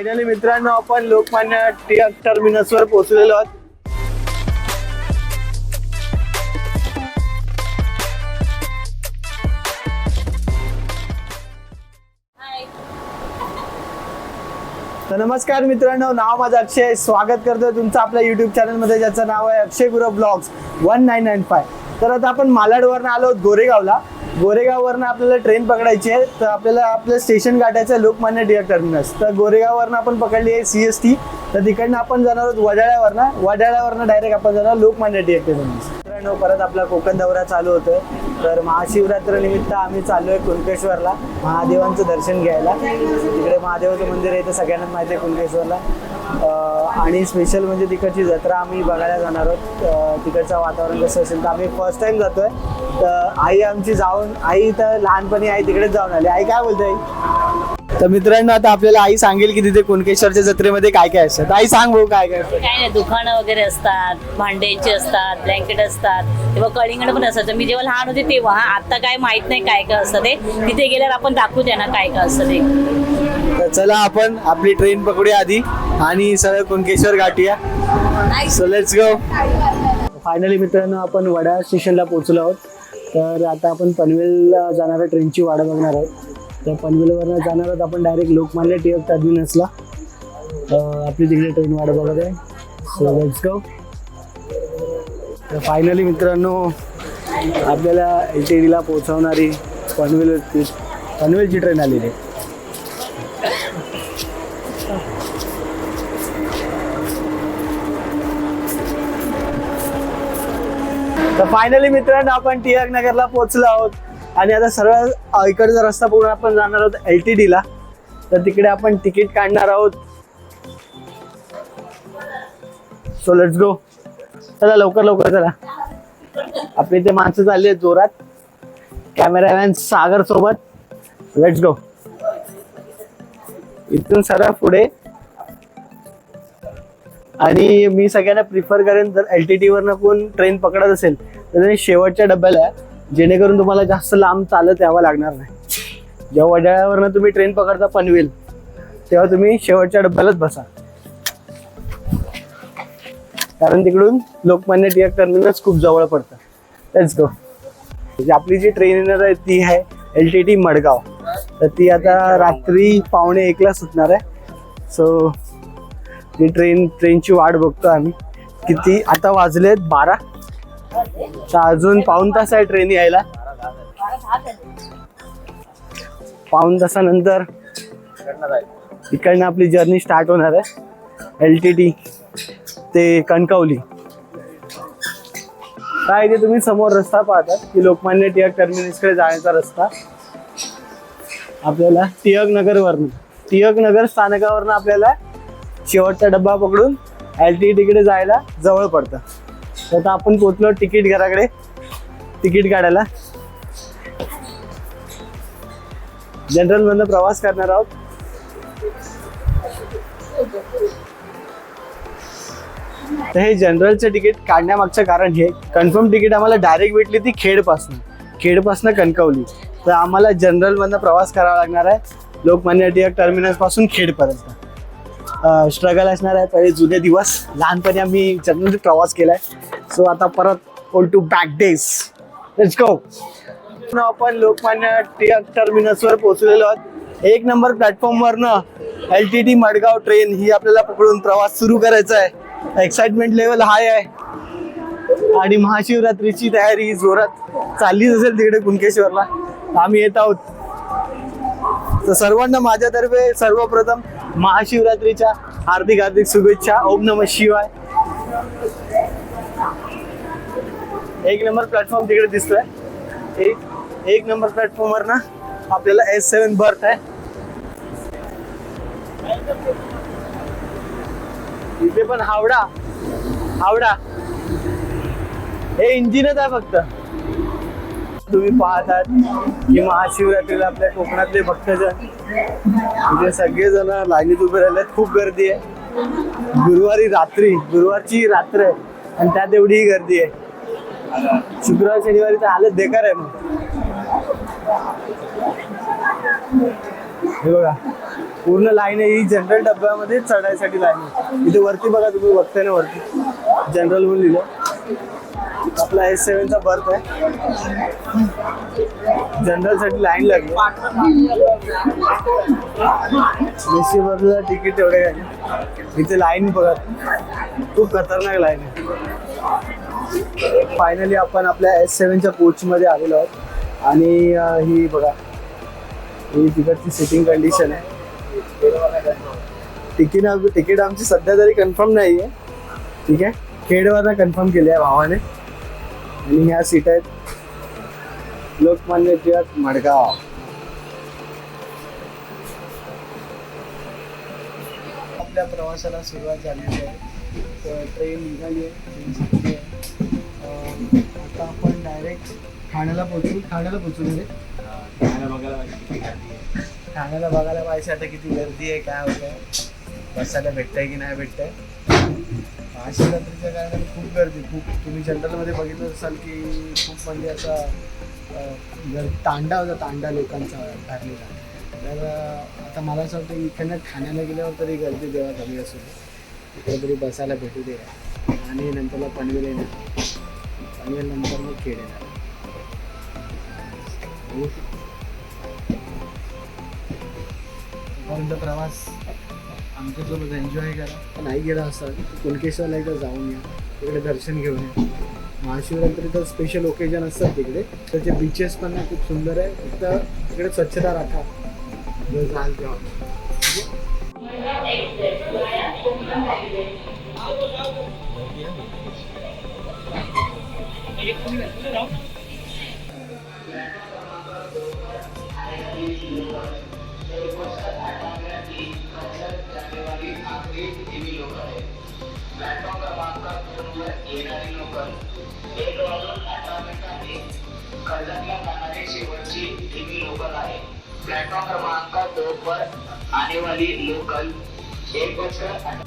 Finally मित्रांनो आपण Lokmanya Tilak terminus वर पोहोचलेलो आहोत. तर नमस्कार मित्रांनो नाव माझं अक्षय. स्वागत करतो तुमचं आपल्या युट्यूब चॅनलमध्ये ज्याचं नाव आहे Akshay Guru blogs one nine nine five. तर आता आपण मालाडवरनं आलो गोरेगावला गोरेगाववरनं आपल्याला ट्रेन पकडायची आहे तर आपल्याला आपलं स्टेशन गाठायचं आहे लोकमान्य टिळक टर्मिनस तर गोरेगाववरनं आपण पकडली आहे सी एस टी तर तिकडनं आपण जाणार आहोत वडाळ्यावरनं वडाळ्यावरनं डायरेक्ट आपण जाणार लोकमान्य टिळक टर्मिनस मित्रांनो परत आपला कोकण दौरा चालू होतोय. तर महाशिवरात्र निमित्त आम्ही चाललोय कुणकेश्वरला महादेवांचं दर्शन घ्यायला. तिकडे महादेवाचं मंदिर आहे तर सगळ्यांनाच माहिती आहे कुणकेश्वरला. आणि स्पेशल म्हणजे तिकडची जत्रा आम्ही बघायला जाणार आहोत. तिकडचं वातावरण कसं असेल तर आम्ही फर्स्ट टाइम जातोय. तर आई आमची जाऊन आई तर लहानपणी आई तिकडेच जाऊन आली. आई काय बोलते आई? तर मित्रांनो आता आपल्याला आई सांगेल की तिथे कुणकेश्वरच्या जत्रेमध्ये काय काय असतं. तर आई सांग भाऊ काय काय असतं. काय नाही दुकानं वगैरे असतात भांड्यांची असतात ब्लँकेट असतात तेव्हा कलिंगड पण असायचं मी जेव्हा लहान होते तेव्हा आता काय माहीत नाही काय काय असतं ते. तिथे गेल्यावर आपण दाखवू त्यांना काय काय असतं ते. चला आपण आपली ट्रेन पकडूया आधी आणि सरळ कुणकेश्वर गाठूया सो लेट्स गो फायनली मित्रांनो आपण वडा स्टेशनला पोहोचलो आहोत. तर आता आपण पनवेलला जाणाऱ्या ट्रेनची वाडा बघणार आहोत. तर पनवेलवरनं जाणार आहोत आपण डायरेक्ट लोकमान्य टिळक टर्मिनसला आपली तिकडे ट्रेन वाडा बघत आहे. सो लेट्स गो तर फायनली मित्रांनो आपल्याला एल टी डीला पोहोचवणारी पनवेल पनवेलची ट्रेन आलेली आहे. तर फायनली मित्रांनो आपण टिळक नगरला पोहोचलो आहोत. आणि आता सरळ इकडचा रस्ता पूर्ण आपण जाणार आहोत एल टी डीला तर तिकडे आपण तिकीट काढणार आहोत. सो लेट्स गो चला लवकर लवकर चला. आपले इथे माणसं चालली आहेत जोरात. कॅमेरामॅन सागर सोबत. लेट्स गो इथून सरळ पुढे आणि मी सगळ्यांना प्रिफर करेन जर एल टी टीवरनं कोण ट्रेन पकडत असेल तर त्यांनी शेवटच्या डब्याला जेणेकरून तुम्हाला जास्त लांब चालत यावं लागणार नाही. जेव्हा वडाळ्यावरनं तुम्ही ट्रेन पकडता पनवेल तेव्हा तुम्ही शेवटच्या डब्यालाच बसा. कारण तिकडून लोकमान्य टिळक टर्मिनस खूप जवळ पडतं. लेट्स म्हणजे गो आपली जी ट्रेन येणार आहे ती आहे एल टी टी मडगाव. तर ती आता रात्री पावणे एकला सुटणार आहे. सो ती ट्रेन ट्रेनची वाट बघतो आम्ही. किती आता वाजलेत बारा. तर अजून पाऊन तास आहे ट्रेन यायला. पाऊन तासानंतर इकडनं आपली जर्नी स्टार्ट होणार आहे. एल टी टी ते कणकवली. काय ते तुम्ही समोर रस्ता पाहता की लोकमान्य टिळक टर्मिनसकडे जाण्याचा रस्ता. आपल्याला टिळक नगरवरनं टिळक नगर स्थानकावरनं आपल्याला शेवटचा डब्बा पकडून एल टी तिकडे जायला जवळ पडतं. तर आता आपण पोचलो तिकीट घराकडे. तिकीट काढायला. जनरल मधनं प्रवास करणार आहोत. तर हे जनरलचं तिकीट काढण्यामागचं कारण हे कन्फर्म तिकीट आम्हाला डायरेक्ट भेटली ती खेडपासनं. खेडपासनं कणकवली. तर आम्हाला जनरलमधनं प्रवास करावा लागणार आहे. लोकमान्य टिळक टर्मिनसपासून खेडपर्यंत. स्ट्रगल असणार आहे. पहिले जुने दिवस लहानपणी आम्ही जनरल प्रवास केला आहे सो आता परत all to back days let's go आपण लोकमान्य टिळक टर्मिनसवर पोहोचलेलो आहोत. एक number प्लॅटफॉर्मवरनं L T T Madgaon train ही आपल्याला पकडून प्रवास सुरू करायचा आहे. एक्साइटमेंट लेवल हाय आहे. आणि महाशिवरात्रीची तयारी जोरात चाललीच असेल तिकडे कुणकेश्वरला. आम्ही येत आहोत. तर सर्वांना माझ्यातर्फे सर्वप्रथम महाशिवरात्रीच्या हार्दिक हार्दिक शुभेच्छा. ओम नम शिवाय. एक नंबर प्लॅटफॉर्म तिकडे दिसतोय. एक एक नंबर प्लॅटफॉर्मवर ना आपल्याला एस सेवन बर्थ आहे. इथे पण हावडा हावडा. हे इंजिनच आहे फक्त. तुम्ही पाहतात की महाशिवरात्रीला आपल्या कोकणातले भक्तजण म्हणजे सगळेजण लाईनीत उभे राहिलेत खूप गर्दी आहे. गुरुवारी रात्री गुरुवारची रात्र आहे आणि त्यात एवढी गर्दी आहे. शुक्रवार शनिवारी तर हालत बेकार आहे मग. हे बघा पूर्ण लाईन आहे ही जनरल डब्यामध्ये चढायसाठी लाईन आहे. इथे वरती बघा तुम्ही बघताय ना वरती. जनरल म्हणून लिहिलं आपला एस सेव्हनचा बर्थ आहे. जनरलसाठी लाईन लागली. एसी बर्थला तिकीट एवढे काय इथे लाईन बघा. खूप खतरनाक लाईन आहे. फायनली आपण आपल्या एस सेव्हनच्या कोचमध्ये आलेलो आहोत. आणि ही बघा. ही तिकडची सिटिंग कंडिशन आहे. तिकीट तिकीट आमची सध्या तरी कन्फर्म नाही आहे ठीक आहे? खेडवरनं कन्फर्म केली आहे भावाने. आणि ह्या सीट आहेत लोकमान्य टिळक मडगाव. आपल्या प्रवासाला सुरुवात झालेली आहे तर ट्रेन निघाली आहे आहे. आता आपण डायरेक्ट ठाण्याला पोहोचू. ठाण्याला पोहोचू रे ठाण्याला बघायला पाहिजे आता किती गर्दी आहे काय होत आहे बसायला भेटतंय की नाही भेटतंय. महाशिवरात्रीच्या कारणाने खूप गर्दी खूप तुम्ही जनरलमध्ये बघितलं असाल की खूप म्हणजे असा तांडा होता तांडा लोकांचा भरलेला. तर आता मला असं वाटतं इकडनं ठाण्याला गेल्यावर तरी गर्दी देवा कमी असू दे. तरी बसायला भेटू दे. आणि नंतरला पनवेल येणार. पनवेल नंतर मग खेळ येणार. हो. प्रवास आमच्यासोबत एन्जॉय करा. नाही गेला असता कुणकेश्वरला एकदा जाऊन या तिकडे दर्शन घेऊन या. महाशिवरात्रीचं स्पेशल ओकेजन असतात तिकडे. त्याचे बीचेस पण ना खूप सुंदर आहे. फक्त तिकडे स्वच्छता राखा. जर जाल तेव्हा. कर्जतला जाणारी शेवटची धीमी लोकल आहे प्लॅटफॉर्म क्रमांक दोन वर लोकल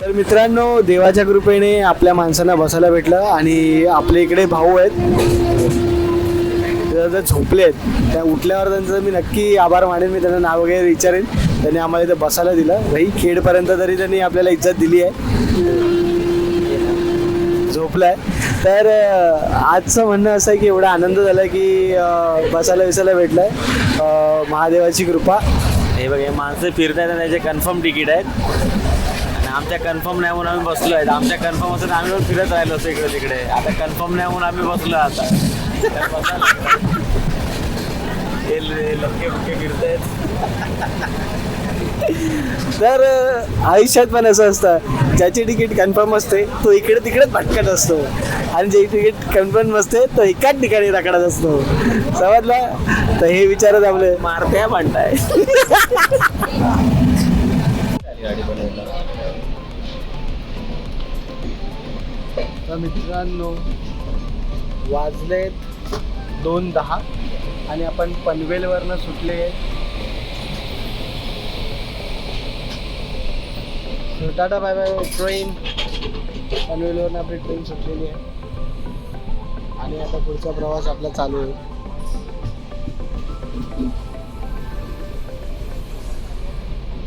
तर मित्रांनो देवाच्या कृपेने आपल्या माणसांना बसायला भेटलं आणि आपल्या इकडे भाऊ आहेत. झोपले आहेत. त्या उठल्यावर त्यांचं मी नक्की आभार मानेन मी त्यांना नाव वगैरे विचारेन. त्यांनी आम्हाला इथं बसायला दिलं. भाई खेडपर्यंत तरी त्यांनी आपल्याला इज्जत दिली आहे. झोपलाय. तर आजचं म्हणणं असं आहे की एवढा आनंद झाला की बसायला विसायला भेटलाय. महादेवाची कृपा. हे बघ हे माणसं फिरतायत त्याचे कन्फर्म तिकीट आहेत. आणि आमच्या कन्फर्म नाही म्हणून आम्ही बसलो आहेत आमच्या कन्फर्म असं आम्ही पण फिरत राहिलो असतो इकडे तिकडे. आता कन्फर्म नाही म्हणून आम्ही बसलो आता. हे ल- फिरत आहेत तर आयुष्यात पण असं असतं. ज्याची तिकीट कन्फर्म असते तो इकडे तिकडेच भटकत असतो. आणि जे तिकीट कन्फर्म असते तो एकाच ठिकाणी रखडत असतो. समजला? तर हे विचारत आपले मारत्या म्हणताय तर मित्रांनो वाजलेत दोन दहा आणि आपण पनवेलवरनं सुटले So, tata bye bye train पनवेलवरून आपली ट्रेन सुटलेली आहे. आणि आता पुढचा प्रवास आपला चालू आहे.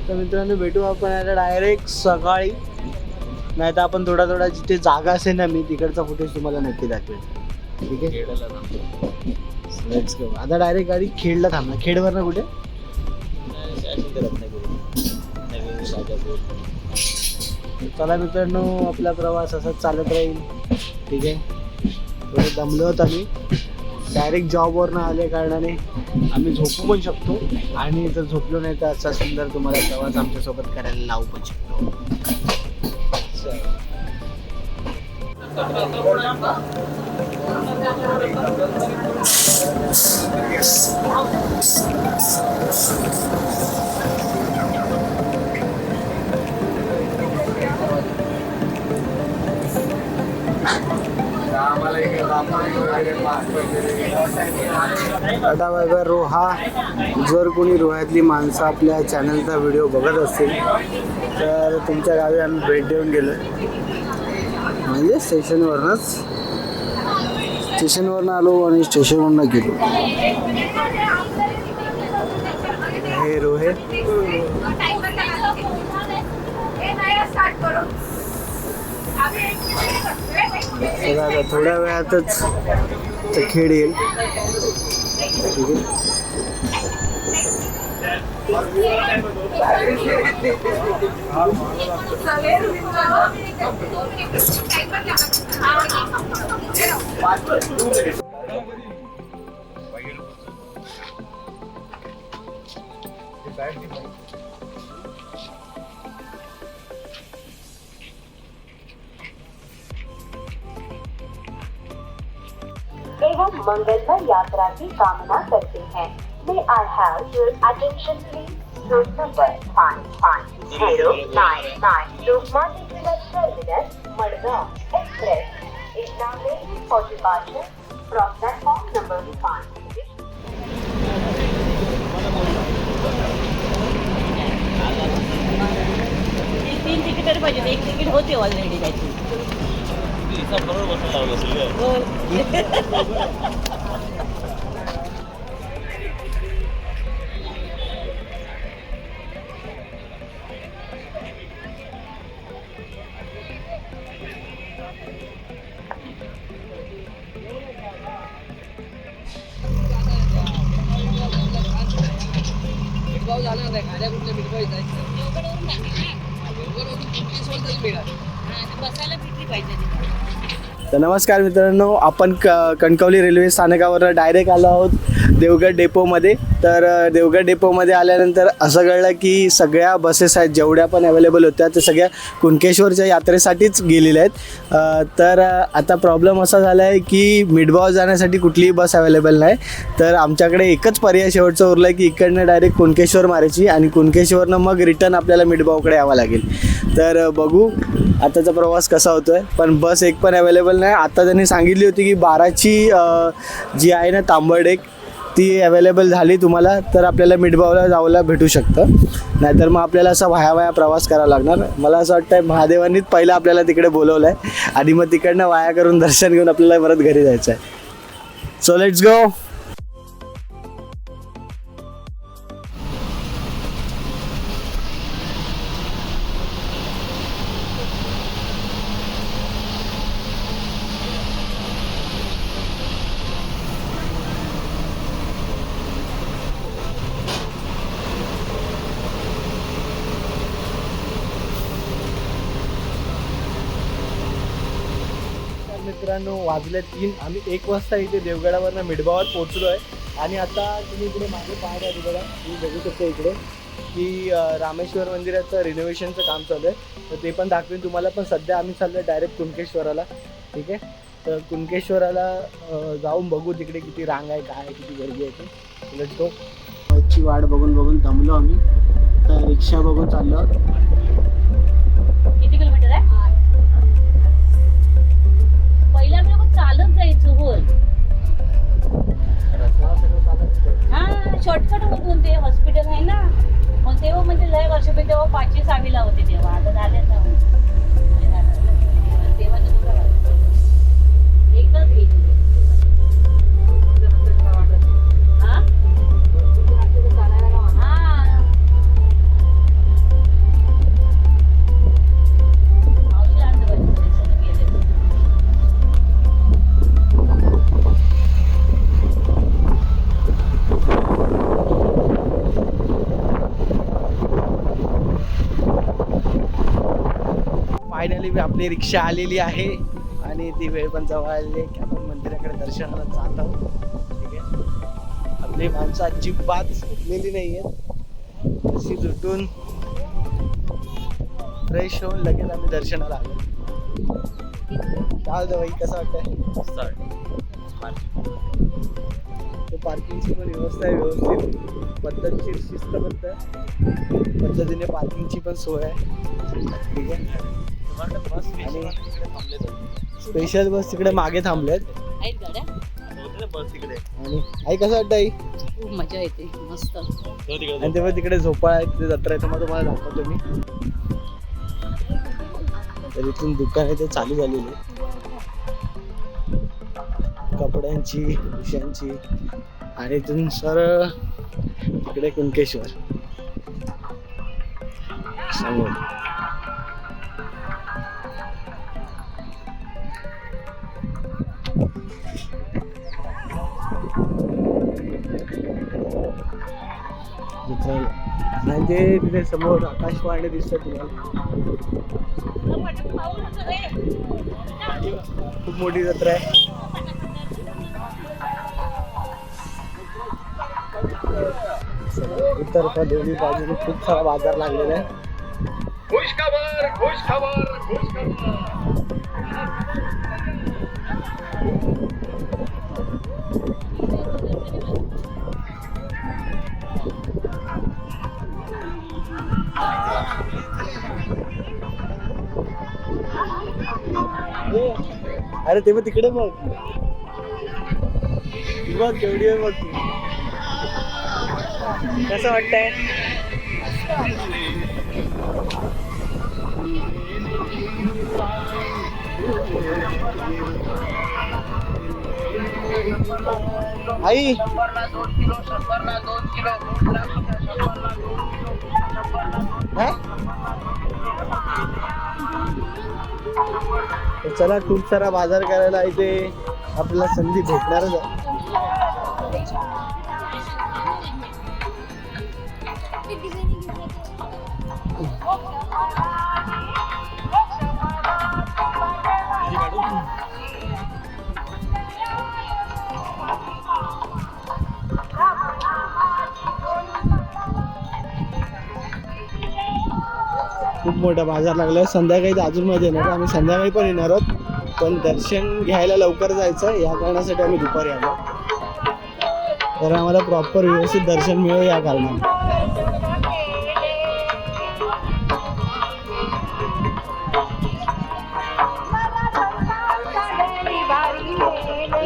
तर मित्रांनो भेटू आपण आता डायरेक्ट सकाळी. नाही तर आपण थोडा थोडा जिथे जागा असेल ना मी तिकडचा फुटेज तुम्हाला नक्की दाखवेल ठीक आहे? आता डायरेक्ट गाडी खेडला थांबणार खेडवर ना कुठे? चला मित्रांनो आपला प्रवास असाच चालत राहील. ठीक आहे? थोडं दमलो होत आम्ही डायरेक्ट जॉबवरनं आल्या कारणाने आम्ही झोपू पण शकतो. आणि जर झोपलो नाही तर असा सुंदर तुम्हाला प्रवास आमच्यासोबत करायला लावू पण शकतो. आता बघा रोहा जर कोणी रोह्यातली माणसं आपल्या चॅनलचा व्हिडिओ बघत असतील तर तुमच्या गावी आम्ही भेट देऊन गेलो. म्हणजे स्टेशनवरूनच स्टेशनवरनं आलो आणि स्टेशनवरनं गेलो हे रोहे तर आता थोड्या वेळातच तो खेळ येईल Thank you. मंगलमय यात्रा की कामना करते हैं। May I have your attention please road number five five zero nine nine Lokmanya Tilak terminus Madgaon express is now ready for departure from platform number five तीन तिकीट पाहिजे. एक तिकीट होते ऑलरेडी त्याची. हो. हा, तर नमस्कार मित्रांनो आपण क कणकवली रेल्वे स्थानकावर डायरेक्ट आलो आहोत. देवगड डेपोमध्ये. तर देवगड डेपोमध्ये आल्यानंतर असं कळलं की सगळ्या बसेस आहेत जेवढ्या पण अवेलेबल होत्या त्या सगळ्या कुणकेश्वरच्या यात्रेसाठीच गेलेल्या आहेत. तर आता प्रॉब्लेम असा झाला आहे की मिडबाव जाण्यासाठी कुठलीही बस अवेलेबल नाही. तर आमच्याकडे एकच पर्याय शेवटचा उरला आहे की इकडनं डायरेक्ट कुणकेश्वर मारायची आणि कुणकेश्वरनं मग रिटर्न आपल्याला मिडबावकडे यावं लागेल. तर बघू आताचा प्रवास कसा होतो आहे पण बस एक पण अवेलेबल नाही. आता त्यांनी सांगितली होती की बाराची जी आहे ना तांबड एक ती अवेलेबल झाली तुम्हाला तर आपल्याला मिठबावला जावला भेटू शकतं. नाहीतर मग आपल्याला असा वाया वाया प्रवास करावा लागणार. मला असं वाटतं महादेवांनीच पहिलं आपल्याला तिकडे बोलवलं आहे आणि मग तिकडनं वाया करून दर्शन घेऊन आपल्याला परत घरी जायचं आहे सो लेट्स गो मित्रांनो वाजले तीन. आम्ही एक वाजता इथे देवगडावरनं मिडबावर पोहोचलो आहे. आणि आता तुम्ही इकडे मागे पाहत आहे बघा तुम्ही बघू शकता इकडे की रामेश्वर मंदिराचं रिनोव्हेशनचं काम चालू आहे. तर ते पण दाखवेन तुम्हाला पण सध्या आम्ही चाललो आहे डायरेक्ट कुणकेश्वराला ठीक आहे? तर कुणकेश्वराला जाऊन बघू तिकडे किती रांग आहे काय आहे, किती गर्दी आहे ते. लेट्स गो वाट बघून बघून दमलो आम्ही. तर रिक्षा बघून चाललो चालत जायचं होय. हा शॉर्टकट होतून ते हॉस्पिटल आहे ना. मग तेव्हा म्हणजे लय वर्ष पहिले तेव्हा पाचवी सहावीला होते तेव्हा. आपली रिक्षा आलेली आहे आणि ती वेळ पण जवळ आलेली आहे की आपण मंदिराकडे दर्शनाला जात आहोत. ठीक आहे. आपली माणसं अजिबात सुटलेली नाही आहेत तशी जुटून फ्रेश होऊन लगेच आम्ही दर्शनाला आलो. काय होतं बाई कसं वाटतंय? तो पार्किंगची पण व्यवस्था आहे व्यवस्थित. पद्धतशीर शिस्तबद्ध पद्धतीने पार्किंगची पण सोय आहे. ठीक आहे. स्पेशल बस तिकडे मागे थांबलेत. आहेत गाड्या? बस तिकडे. आणि आई कसं वाटतं आई? खूप मजा येते मस्त. आणि तेव्हा तिकडे झोपाळ आहे तिथे जत्रा आहे मग तुम्हाला दाखवतो मी. तर इथून दुकान आहे ते चालू झालेली. आहे. कपड्यांची उशांची आणि इथून सरळ तिकडे कुणकेश्वर. समोर. आणि ते म्हणजे तिथे समोर आकाशवाणी दिसतं तुम्हाला खूप मोठी जत्रा आहे. इतर त्या दोन्ही बाजूने खूप सारा बाजार लागलेला आहे. अरे ते मग तिकडे बघ. बघ केवढी आहे बघ. कसं वाटतंय? आई. हा? चला खूप सारा बाजार करायला इथे आपल्याला संधी भेटणारच आहे. खूप मोठा बाजार लागलाय. संध्याकाळी तर अजून मजा येणार. आम्ही संध्याकाळी पण येणार आहोत. पण दर्शन घ्यायला लवकर जायचं या कारणासाठी आम्ही दुपारी आलो. तर आम्हाला प्रॉपर व्यवस्थित दर्शन मिळेल या कारणाने.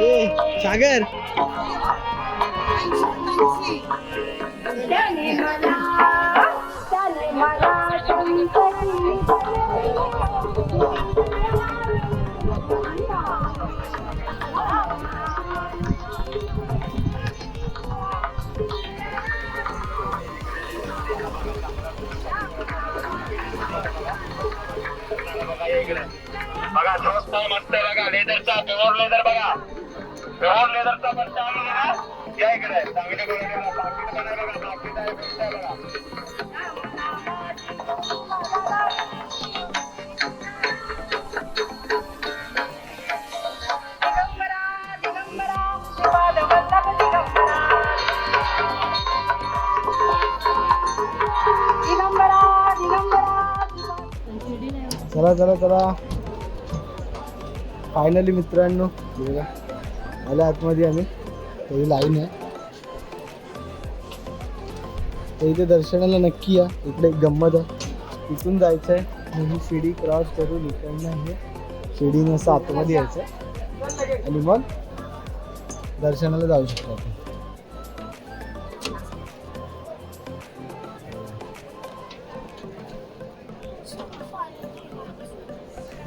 ए, सागर! बघा स्वस्त मस्त बघा. लेदरचा प्युअर लेदर बघा. प्युअर लेदरचा पण चांगला आहे ना. या इकडे. चांगले बघा. चला चला चला. फायनली मित्रांनो. आल्या आतमध्ये आम्ही. तरी लाईन आहे. तर इथे दर्शनाला नक्की या. इकडे एक गंमत आहे. इथून जायचं आहे मी शिडी क्रॉस करून इकडनं हे शिडीनं असं आतमध्ये यायचं आणि मग दर्शनाला जाऊ शकतो आपण.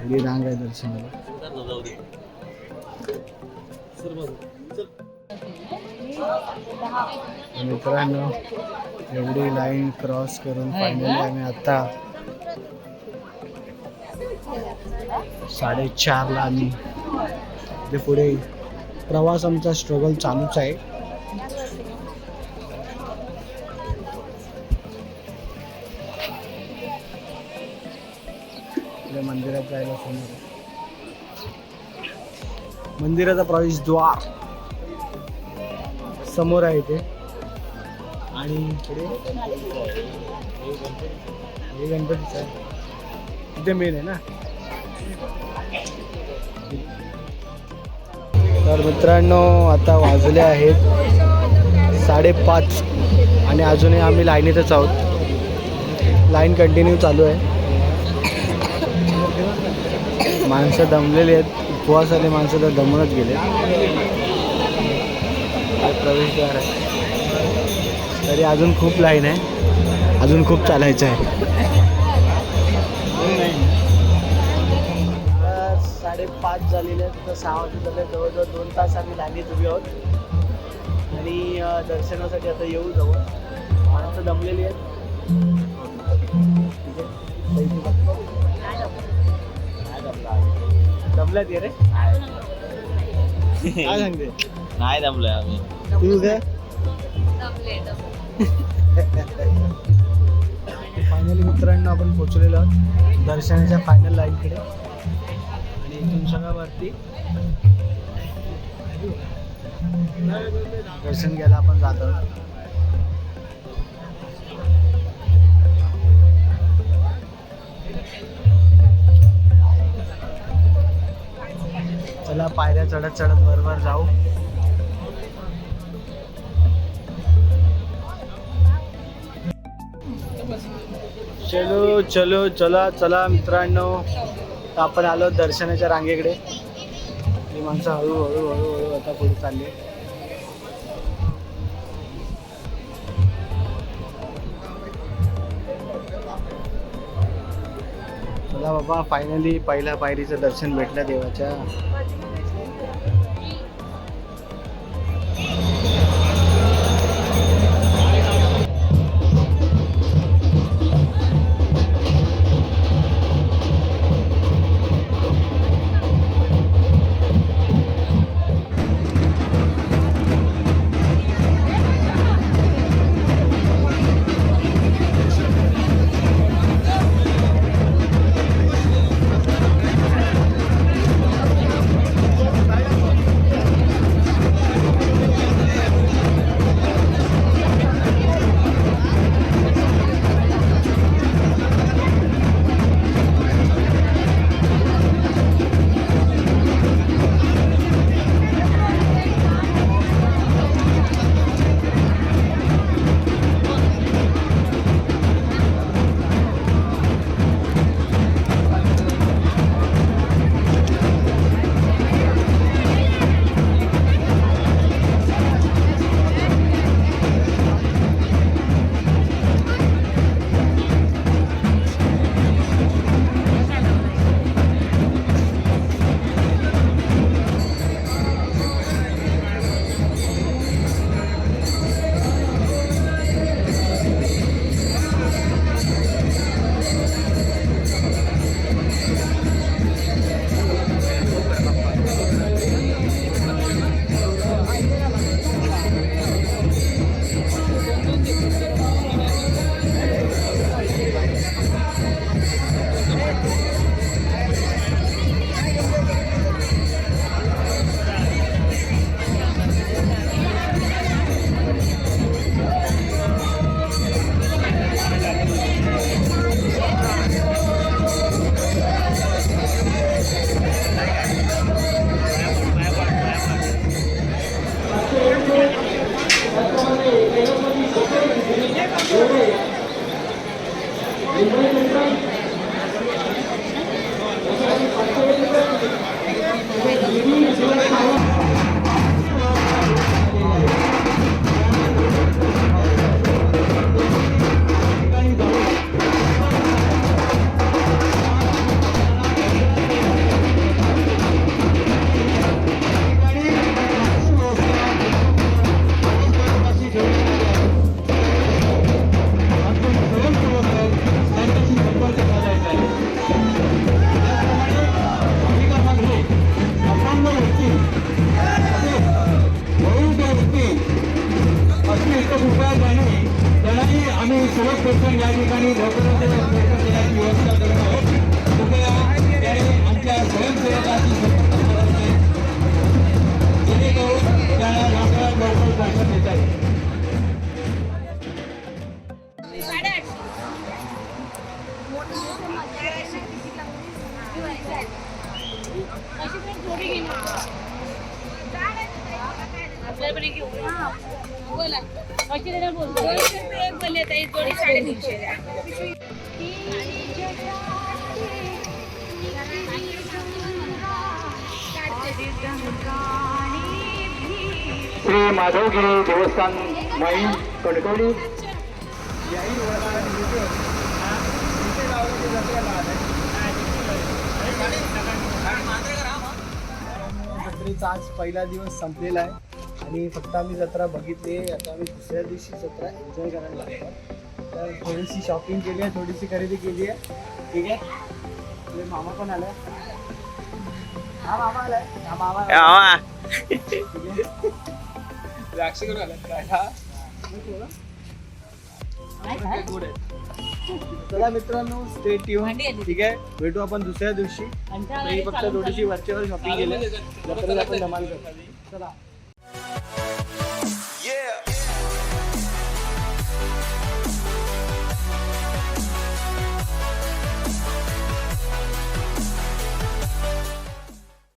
एवढी रांग आहे दर्शनाला. मित्रांनो एवढी लाईन क्रॉस करून फायनली आम्ही आता साडेचारला आम्ही. ते पुढे प्रवास आमचा स्ट्रगल चालूच आहे. मंदिराचा प्रवेशद्वार समोर आहे इथे. आणि इकडे हे गणपतीच आहे. तिथे मेन आहे ना? तर मित्रांनो आता वाजले आहेत साडेपाच आणि अजूनही आम्ही लाईनीतच आहोत. लाईन कंटिन्यू चालू आहे. माणसं दमलेली आहेत. उपवासाले माणसं तर दमूनच गेले. प्रवेशद्वार आहे. तरी अजून खूप लाईन आहे. अजून खूप चालायचं आहे. साडेपाच झालेले आहेत. तर सहा वाजता झाले जवळजवळ दोन तास आम्ही लाईनीत उभी आहोत. आणि दर्शनासाठी आता येऊ जवळ माणसं दमलेली आहेत. दमल्यात ये रे. काय सांगते? नाही दमलोय आम्ही तू काय फायनली मित्रांनो आपण पोचलेलो आहोत दर्शनाच्या फायनल लाईनकडे आणि इथून सगळं वरती. दर्शन घ्यायला आपण जातो चला पायऱ्या चढत चढत बरोबर जाऊ. चलो चलो चला चला मित्रांनो. आपण आलो दर्शनाच्या रांगेकडे. ही माणसं हळूहळू हळूहळू आता पुढे चालली. मला बाबा फायनली पहिल्या पायरीचं दर्शन भेटलं देवाच्या. सर्वप्रथम या ठिकाणी लवकरात लवकर देण्याची व्यवस्था करत आहोत कृपया त्याने आमच्या स्वयंसेवकाची संपर्क करायचे जेणेकरून त्याला लवकरात लवकर दर्शन देता येईल देणार दोनशे रुपये एक बोलले जोडी साडेतीनशे श्री माधवगिरी देवस्थान माई कणकवली. आज पहिला दिवस संपलेला आहे. आणि फक्त आम्ही जत्रा बघितली आता आम्ही दुसऱ्या दिवशी जत्रा एन्जॉय करायला लागतो तर थोडीशी शॉपिंग केली आहे थोडीशी खरेदी केली आहे. ठीक आहे? मामा पण आलाय हा मामा आलाय. हा मामा आलाय. ठीक आहे. द्राक्ष करून आलात काय हा गोड आहे चला मित्रांनो स्टे ट्यून भांडी आली. ठीक आहे? भेटू आपण दुसऱ्या दिवशी. कंटाळा मी आलाय, फक्त चालून थोडीशी वरच्यावर शॉपिंग केली. जत्रेला आपण धमाल करू चला.